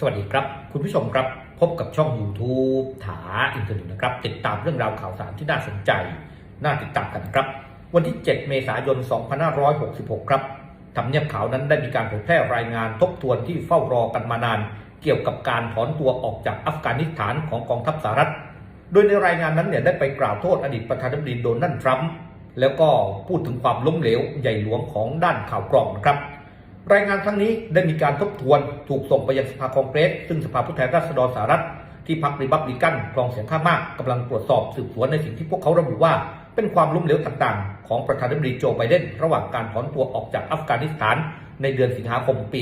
สวัสดีครับ คุณผู้ชมครับ พบกับช่อง YouTube ถาอินเทอร์เน็ตนะครับ ติดตามเรื่องราวข่าวสารที่น่าสนใจ น่าติดตามกันครับ วันที่ 7 เมษายน 2566 ครับทำเนียบขาวนั้นได้มีการเผยแพร่รายงานทบทวนที่เฝ้ารอกันมานาน เกี่ยวกับการถอนตัวออกจากอัฟกานิสถานของกองทัพสหรัฐ โดยในรายงานนั้นเนี่ยได้ไปกล่าวโทษอดีตประธานาธิบดีโดนัลด์ทรัมป์แล้วก็พูดถึงความล้มเหลวใหญ่หลวงของด้านข่าวกรองนะครับ รายงานครั้งนี้ได้มีการทบทวนถูกส่งไปยังสภาคองเกรส ซึ่งสภาผู้แทนราษฎรสหรัฐ ที่พรรครีบับลิกันครองเสียงข้างมากกำลังตรวจสอบสืบสวนในสิ่งที่พวกเขาระบุว่า เป็นความล้มเหลวต่างๆ ของประธานาธิบดีโจไบเดนระหว่างการถอนตัวออกจากอัฟกานิสถาน ในเดือนสิงหาคมปี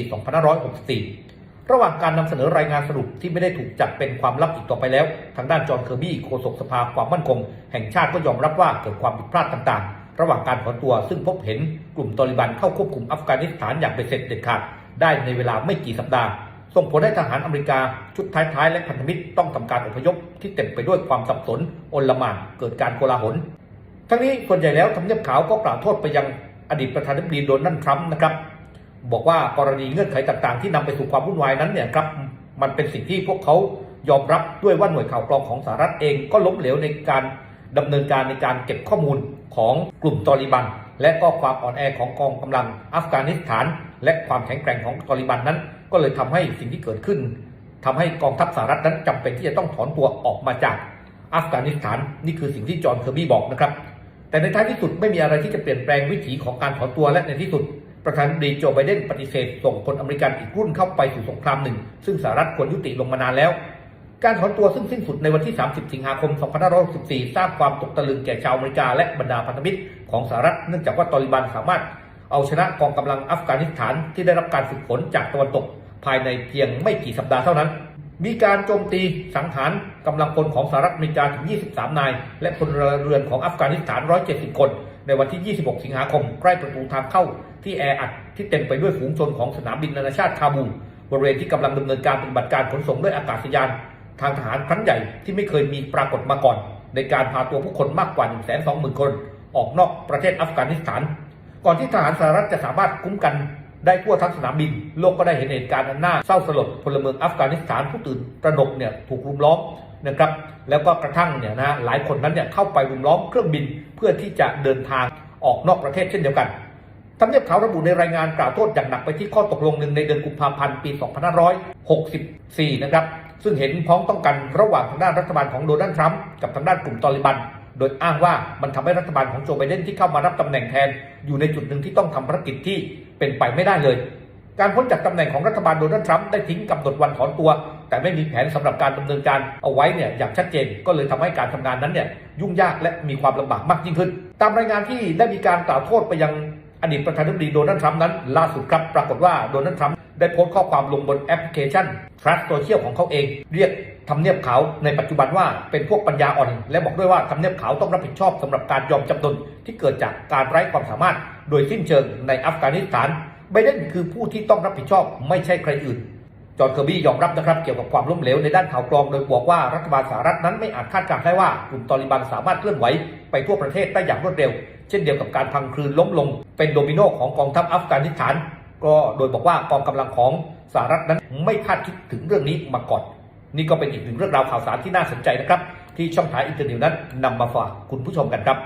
2564 ระหว่างการนำเสนอรายงานสรุปที่ไม่ได้ถูกจัดเป็นความลับอีกต่อไปแล้ว ทางด้านจอห์นเคอร์บี้โฆษกสภาความมั่นคง แห่งชาติก็ยอมรับว่าเกิดความผิดพลาดต่างๆ ระหว่างการถอนตัวซึ่งพบเห็นกลุ่มตอริบันเข้าควบคุมอัฟกานิสถานอย่างเป็นเสร็จเด็ดขาดได้ในเวลาไม่กี่สัปดาห์ ส่งผลให้ทหารอเมริกา ชุดท้ายๆ และพันธมิตรต้องทำการอพยพที่เต็มไปด้วยความสับสนโอลมานเกิดการโกลาหลทั้งนี้ส่วนใหญ่แล้วทำเนียบขาวก็กล่าวโทษไปยังอดีตประธานาธิบดีโดนัลด์ทรัมป์นะครับบอกว่ากรณีเงื่อนไขต่างๆ ที่นำไปสู่ความวุ่นวายนั้นเนี่ยครับมันเป็นสิ่งที่พวกเขายอมรับด้วยว่าหน่วยข่าวกรองของสหรัฐเองก็ล้มเหลวในการ ดำเนินการในการเก็บข้อมูลของกลุ่มตอริบัน และก็ความอ่อนแอของกองกำลังอัฟกานิสถาน และความแข็งแกร่งของตอริบันนั้น ก็เลยทำให้สิ่งที่เกิดขึ้นทำให้กองทัพสหรัฐนั้นจำเป็นที่จะต้องถอนตัวออกมาจากอัฟกานิสถาน นี่คือสิ่งที่จอห์นเคอร์บี้บอกนะครับ แต่ในท้ายที่สุดไม่มีอะไรที่จะเปลี่ยนแปลงวิถีของการถอนตัวและในที่สุดประธานาธิบดีโจไบเดนปฏิเสธ ส่งคนอเมริกันอีกรุ่นเข้าไปสู่สงครามหนึ่ง ซึ่งสหรัฐควรยุติลงมานานแล้ว การถอนตัวซึ่งสิ้นสุดในวันที่ 30 สิงหาคม 2564 สร้างความตกตะลึงแก่ชาวอเมริกาและบรรดาพันธมิตรของสหรัฐ เนื่องจากว่าตอริบันสามารถเอาชนะกองกำลังอัฟกานิสถานที่ได้รับการฝึกฝนจากตะวันตกภายในเพียงไม่กี่สัปดาห์เท่านั้น มีการโจมตีสังหารกำลังพลของสหรัฐอเมริกาถึง 23 นาย และพลเรือนของอัฟกานิสถาน 170 คน ในวันที่ 26 สิงหาคม ใกล้ประตูทางเข้าที่แออัดที่เต็มไปด้วยฝูงชนของสนามบินนานาชาติคาบูบริเวณที่กำลังดำเนินการปฏิบัติการขนส่งด้วยอากาศยาน ทางทหารครั้งใหญ่ที่ไม่เคยมีปรากฏมาก่อน ในการพาตัวผู้คนมากกว่า 120,000 คน ออกนอกประเทศอัฟกานิสถาน ก่อนที่ทหารสหรัฐจะสามารถคุ้มกันได้ทั่วทั้งสนามบิน โลกก็ได้เห็นเหตุการณ์อันน่าเศร้าสลดพลเมืองอัฟกานิสถานผู้ตื่นตระหนกเนี่ยถูกรุมล้อมนะครับแล้วก็กระทั่งเนี่ยนะหลายคนนั้นเนี่ยเข้าไปรุมล้อมเครื่องบินเพื่อที่จะเดินทางออกนอกประเทศเช่นเดียวกันทำเนียบขาวระบุในรายงานกล่าวโทษอย่างหนักไปที่ข้อตกลงหนึ่งในเดือนกุมภาพันธ์ปี 2564 นะครับ ซึ่งเห็นพ้องต้องกันระหว่างทางด้านรัฐบาลของโดนัลด์ทรัมป์กับทางด้านกลุ่มตอริบัน โดยอ้างว่ามันทำให้รัฐบาลของโจไบเดนที่เข้ามารับตำแหน่งแทน อยู่ในจุดหนึ่งที่ต้องทำภารกิจที่เป็นไปไม่ได้เลย การพ้นจากตำแหน่งของรัฐบาลโดนัลด์ทรัมป์ได้ทิ้งกำหนดวันถอนตัว แต่ไม่มีแผนสำหรับการดำเนินการเอาไว้เนี่ยอย่างชัดเจนก็เลยทำให้การทำงานนั้นเนี่ยยุ่งยากและมีความลำบากมากยิ่งขึ้น ตามรายงานที่ได้มีการกล่าวโทษไปยังอดีตประธานาธิบดีโดนัลด์ทรัมป์นั้นล่าสุดครับปรากฏว่าโดนัลด์ทรัมป ได้โพสต์ข้อความลงบนแอปพลิเคชัน Trust Social ของเขาเอง เรียกทำเนียบขาวในปัจจุบันว่าเป็นพวกปัญญาอ่อน และบอกด้วยว่าทำเนียบขาวต้องรับผิดชอบสำหรับการยอมจำนนที่เกิดจากการไร้ความสามารถ โดยสิ้นเชิงในอัฟกานิสถานไบเดนคือผู้ที่ต้องรับผิดชอบไม่ใช่ใครอื่นจอห์นเคอร์บี้ยอมรับนะครับเกี่ยวกับความล้มเหลวในด้านข่าวกรองโดยบอกว่ารัฐบาลสหรัฐนั้นไม่อาจคาดการณ์ได้ว่ากลุ่มตอริบันสามารถเคลื่อนไหวไปทั่วประเทศได้อย่างรวดเร็ว เช่นเดียวกับการพังคลืนล้มลง เป็นโดมิโนของกองทัพอัฟกานิสถาน ก็โดยบอกว่ากองกำลังของสหรัฐนั้นไม่คาดคิดถึงเรื่องนี้มาก่อน นี่ก็เป็นอีกหนึ่งเรื่องราวข่าวสารที่น่าสนใจนะครับ ที่ช่องทางอินเทอร์เน็ตนั้นนำมาฝากคุณผู้ชมกันครับ